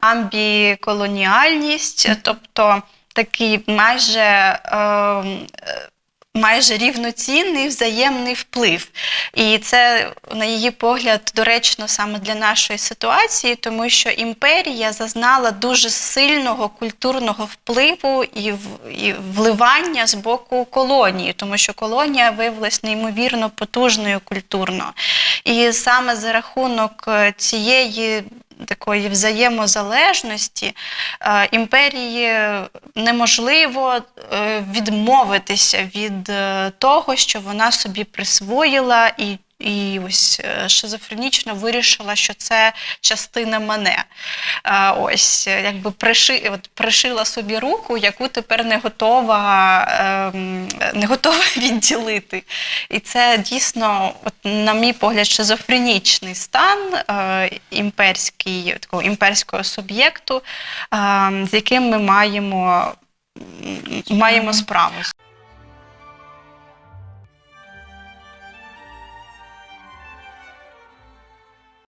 амбіколоніальність, тобто такий майже. ем, Майже рівноцінний взаємний вплив. І це, на її погляд, доречно саме для нашої ситуації, тому що імперія зазнала дуже сильного культурного впливу і, вливання з боку колонії, тому що колонія виявилась неймовірно потужною культурно. І саме за рахунок е, цієї такої взаємозалежності е, імперії неможливо е, відмовитися від е, того, що вона собі присвоїла і. І ось е, шизофренічно вирішила, що це частина мене. Е, Ось е, якби приши, от, пришила собі руку, яку тепер не готова, ем, не готова відділити. І це дійсно, от, на мій погляд, шизофренічний стан імперський, такого імперського суб'єкту, е, з яким ми маємо, маємо справу.